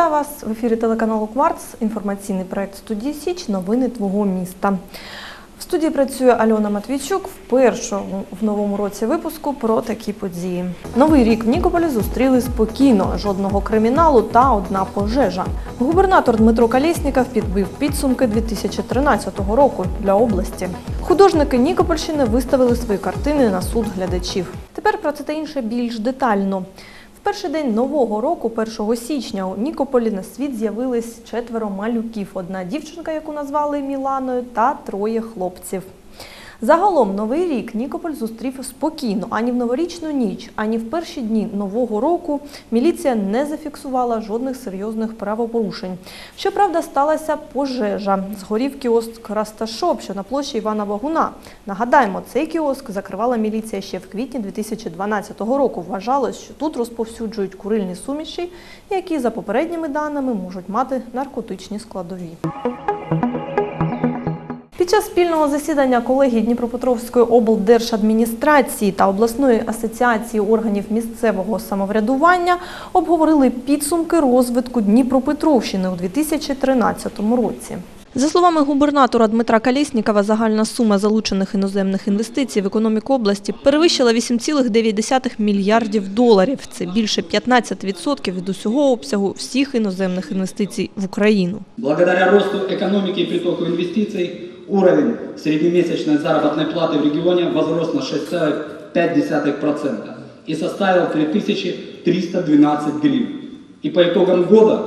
Вітаю вас в ефірі телеканалу Кварц. Інформаційний проект студії Січ. Новини твого міста. В студії працює Альона Матвійчук в першому в новому році випуску про такі події. Новий рік в Нікополі зустріли спокійно, жодного криміналу та одна пожежа. Губернатор Дмитро Калєсніков підбив підсумки 2013 року для області. Художники Нікопольщини виставили свої картини на суд глядачів. Тепер про це та інше більш детально. Перший день нового року, 1 січня, у Нікополі на світ з'явились четверо малюків. Одна дівчинка, яку назвали Міланою, та троє хлопців. Загалом новий рік Нікополь зустрів спокійно. Ані в новорічну ніч, ані в перші дні нового року міліція не зафіксувала жодних серйозних правопорушень. Щоправда, сталася пожежа. Згорів кіоск Расташоп, що на площі Івана Вагуна. Нагадаємо, цей кіоск закривала міліція ще в квітні 2012 року. Вважалось, що тут розповсюджують курильні суміші, які за попередніми даними можуть мати наркотичні складові. Час спільного засідання колегії Дніпропетровської облдержадміністрації та обласної асоціації органів місцевого самоврядування обговорили підсумки розвитку Дніпропетровщини у 2013 році. За словами губернатора Дмитра Калєснікова, загальна сума залучених іноземних інвестицій в економіку області перевищила 8,9 мільярдів доларів. Це більше 15% від усього обсягу всіх іноземних інвестицій в Україну. Благодаря росту экономики и притоку инвестиций уровень среднемесячной заработной платы в регионе возрос на 6,5% и составил 3312 гривен. И по итогам года,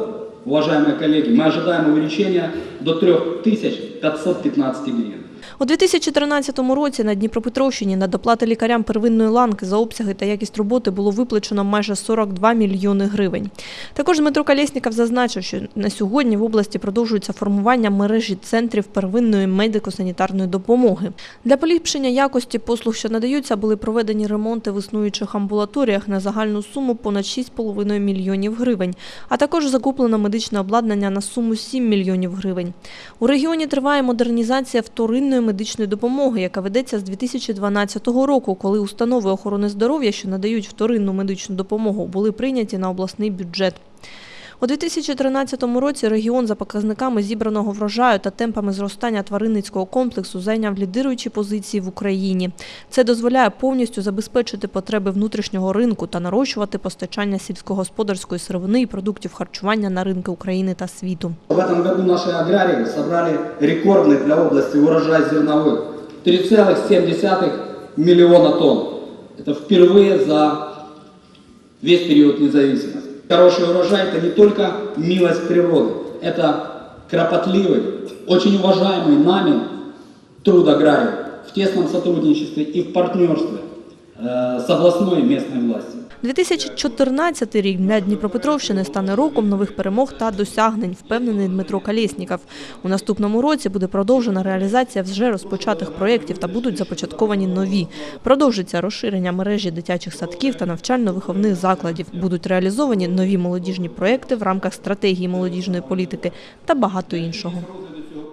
уважаемые коллеги, мы ожидаем увеличения до 3515 гривен. У 2013 році на Дніпропетровщині на доплати лікарям первинної ланки за обсяги та якість роботи було виплачено майже 42 мільйони гривень. Також Дмитро Калєсніков зазначив, що на сьогодні в області продовжується формування мережі центрів первинної медико-санітарної допомоги. Для поліпшення якості послуг, що надаються, були проведені ремонти в існуючих амбулаторіях на загальну суму понад 6,5 мільйонів гривень, а також закуплено медичне обладнання на суму 7 мільйонів гривень. У регіоні триває модернізація вторинної медичної допомоги, яка ведеться з 2012 року, коли установи охорони здоров'я, що надають вторинну медичну допомогу, були прийняті на обласний бюджет. У 2013 році регіон за показниками зібраного врожаю та темпами зростання тваринницького комплексу зайняв лідируючі позиції в Україні. Це дозволяє повністю забезпечити потреби внутрішнього ринку та нарощувати постачання сільськогосподарської сировини і продуктів харчування на ринки України та світу. В этом году наши аграрии собрали рекордный для области урожай зерновых – 3,7 миллиона тонн. Это впервые за весь период независимости. Хороший урожай – это не только милость природы, это кропотливый, очень уважаемый нами труд аграриев в тесном сотрудничестве и в партнерстве э, с областной местной властью. 2014 рік для Дніпропетровщини стане роком нових перемог та досягнень, впевнений Дмитро Калєсніков. У наступному році буде продовжена реалізація вже розпочатих проєктів та будуть започатковані нові. Продовжиться розширення мережі дитячих садків та навчально-виховних закладів. Будуть реалізовані нові молодіжні проєкти в рамках стратегії молодіжної політики та багато іншого.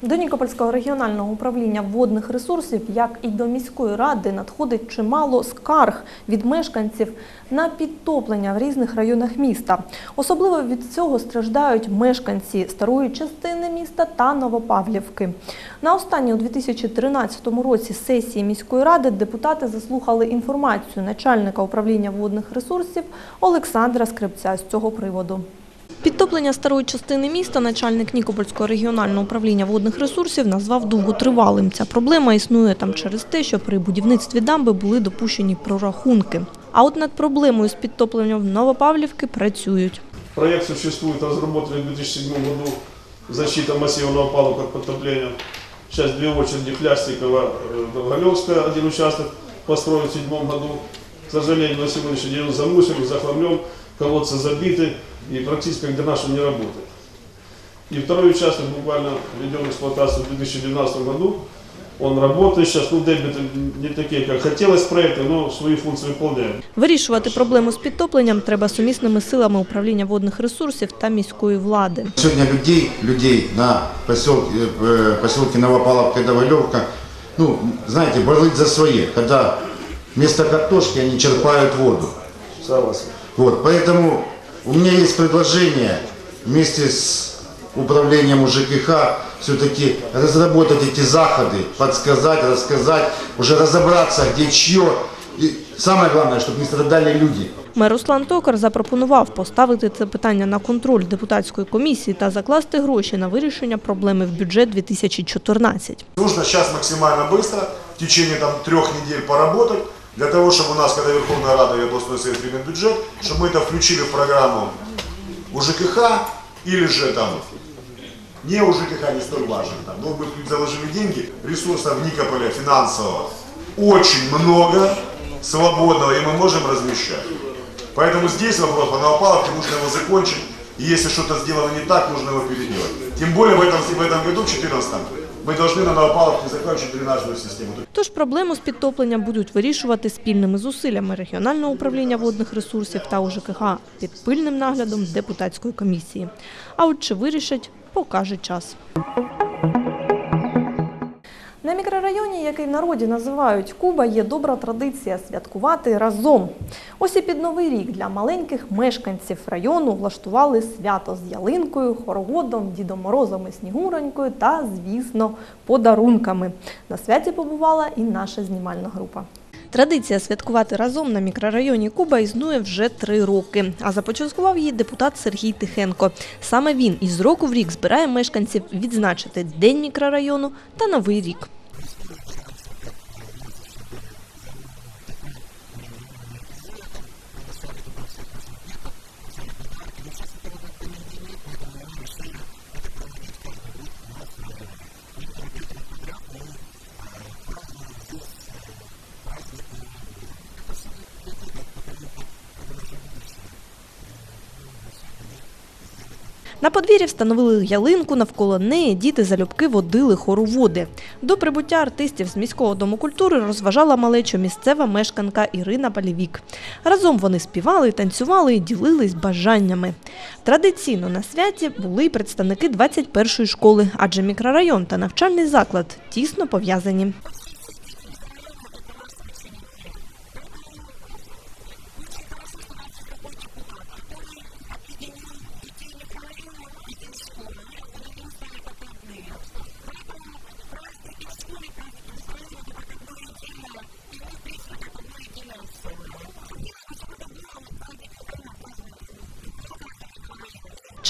До Нікопольського регіонального управління водних ресурсів, як і до міської ради, надходить чимало скарг від мешканців на підтоплення в різних районах міста. Особливо від цього страждають мешканці старої частини міста та Новопавлівки. На останній у 2013 році сесії міської ради депутати заслухали інформацію начальника управління водних ресурсів Олександра Скрипця з цього приводу. Підтоплення старої частини міста начальник Нікопольського регіонального управління водних ресурсів назвав довготривалим. Ця проблема існує там через те, що при будівництві дамби були допущені прорахунки. А от над проблемою з підтопленням Новопавлівки працюють. Проект существует, разработанный в 2007 году «Защита массивного опалубка от подтопления». Сейчас две очереди Хлястикова, э, Долголевская, один участок построен в 2007 году. К сожалению, на сегодняшний день он замусорен, захламлен, колодцы забиты и практически как дренаж он не работает. И второй участок буквально введен в эксплуатацию в 2012 году. Он работает сейчас, ну дебиты не такие, как хотелось проекта, но свои функции выполняет. Вирішувати проблему з підтопленням треба сумісними силами управління водних ресурсів та міської влади. Сегодня людей, людей на поселке, э, поселке Новопаловка и Доволевка, ну, знаете, болит за свои, когда вместо картошки они черпают воду. Согласен. Вот, поэтому у меня есть предложение вместе с управлением УЖКХ все-таки разработать эти заходы, подсказать, рассказать, уже разобраться, где чье. И самое главное, чтобы не страдали люди. Мер Руслан Токар запропонував поставити це питання на контроль депутатської комісії та закласти гроші на вирішення проблеми в бюджет 2014. Нужно сейчас максимально быстро, в течение там, трех недель поработать, для того, чтобы у нас, когда Верховная Рада и областной совет примет бюджет, чтобы мы это включили в программу у ЖКХ или же там не у ЖКХ не столь важно. Там, но мы заложили деньги, ресурсов в Никополе финансового очень много свободного, и мы можем размещать. Поэтому здесь вопрос по Новопавловке, нужно его закончить. И если что-то сделано не так, нужно его переделать. Тем более в этом, в этом году, в 2014, мы повинні на Новопавловке закінчити дренажну систему. Тож проблему з підтопленням будуть вирішувати спільними зусиллями регіонального управління водних ресурсів та УЖКГ під пильним наглядом депутатської комісії. А от чи вирішать, покаже час. Мікрорайоні, який в народі називають Куба, є добра традиція святкувати разом. Ось і під новий рік для маленьких мешканців району влаштували свято з ялинкою, хороводом, Дідом Морозом і Снігуронькою та, звісно, подарунками. На святі побувала і наша знімальна група. Традиція святкувати разом на мікрорайоні Куба існує вже три роки. А започаткував її депутат Сергій Тихенко. Саме він із року в рік збирає мешканців відзначити День мікрорайону та Новий рік. На подвір'ї встановили ялинку, навколо неї діти залюбки водили хороводи. До прибуття артистів з міського дому культури розважала малечу місцева мешканка Ірина Балівік. Разом вони співали, танцювали і ділились бажаннями. Традиційно на святі були й представники 21-ї школи, адже мікрорайон та навчальний заклад тісно пов'язані.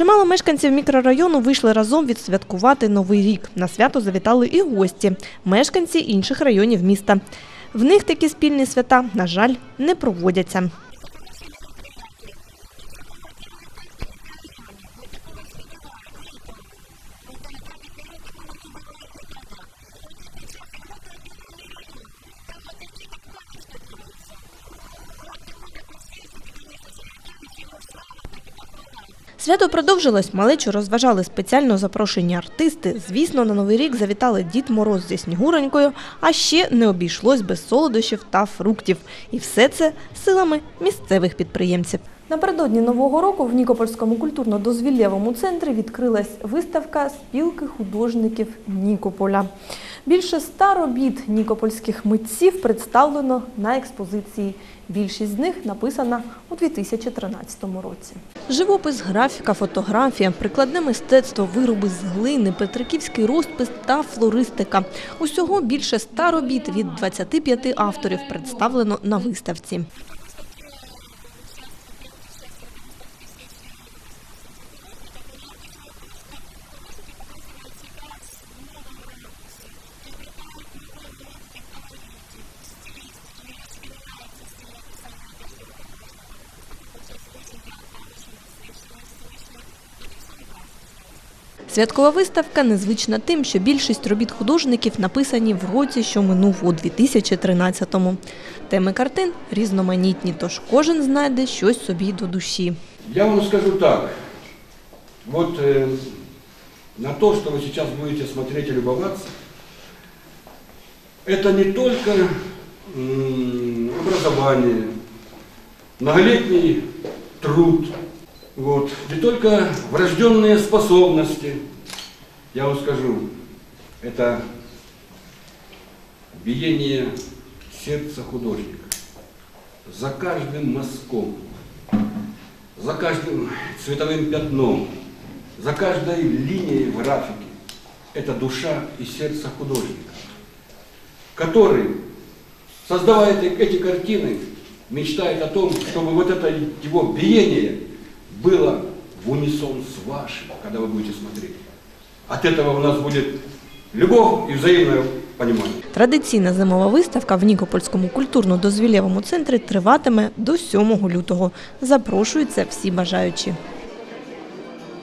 Чимало мешканців мікрорайону вийшли разом відсвяткувати Новий рік. На свято завітали і гості – мешканці інших районів міста. В них такі спільні свята, на жаль, не проводяться. Свято продовжилось, малечу розважали спеціально запрошені артисти. Звісно, на Новий рік завітали Дід Мороз зі Снігуронькою, а ще не обійшлось без солодощів та фруктів. І все це силами місцевих підприємців. Напередодні Нового року в Нікопольському культурно-дозвіллєвому центрі відкрилась виставка спілки художників Нікополя. Більше ста робіт нікопольських митців представлено на експозиції. Більшість з них написана у 2013 році. Живопис, графіка, фотографія, прикладне мистецтво, вироби з глини, петриківський розпис та флористика. Усього більше ста робіт від 25 авторів представлено на виставці. Святкова виставка незвична тим, що більшість робіт художників написані в році, що минув у 2013-му. Теми картин різноманітні, тож кожен знайде щось собі до душі. Я вам скажу так. Вот э, на то, что вы сейчас будете смотреть и любоваться, это не только м, образование, многолетний труд, вот, не только врожденные способности. Я вам скажу, это биение сердца художника. За каждым мазком, за каждым цветовым пятном, за каждой линией в графике это душа и сердце художника, который, создавая эти картины, мечтает о том, чтобы вот это его биение было в унисон с вашим, когда вы будете смотреть. От этого у нас будет любовь и взаимное понимание. Традиційна зимова виставка в Нікопольському культурно-дозвілєвому центрі триватиме до 7 лютого. Запрошуються всі бажаючі.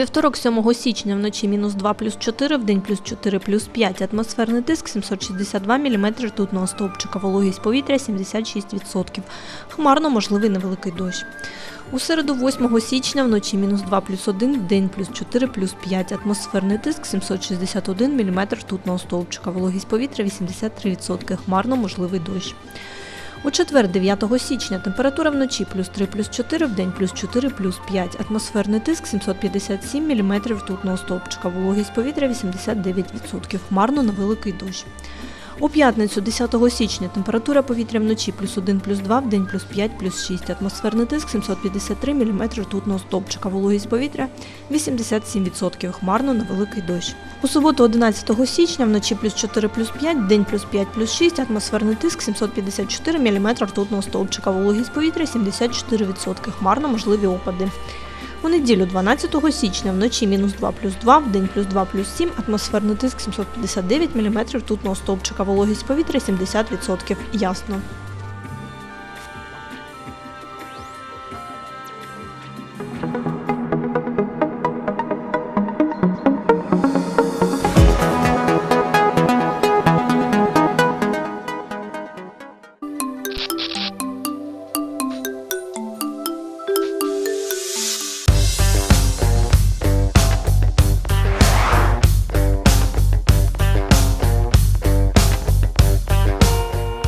Вівторок 7 січня вночі мінус 2 плюс 4, в день плюс 4 плюс 5. Атмосферний тиск 762 мм ртутного стовпчика, вологість повітря 76%. Хмарно можливий невеликий дощ. У середу 8 січня вночі мінус 2 плюс 1, в день плюс 4 плюс 5. Атмосферний тиск 761 мм ртутного стовпчика, вологість повітря 83%. Хмарно можливий дощ. У четвер, 9 січня, температура вночі плюс 3 плюс 4, в день плюс 4 плюс 5. Атмосферний тиск 757 мм ртутного стовпчика, вологість повітря 89%, хмарно на великий дощ. У п'ятницю, 10 січня, температура повітря вночі плюс 1 плюс 2, в день плюс 5 плюс 6. Атмосферний тиск 753 мм ртутного стовпчика, вологість повітря 87%, хмарно на великий дощ. У суботу, 11 січня, вночі плюс 4 плюс 5, в день плюс 5 плюс 6, атмосферний тиск 754 мм ртутного стовпчика, вологість повітря 74%, хмарно можливі опади. У неділю 12 січня вночі мінус 2 плюс 2, в день плюс 2 плюс 7, атмосферний тиск 759 мм тутного стовпчика, вологість повітря 70%, ясно.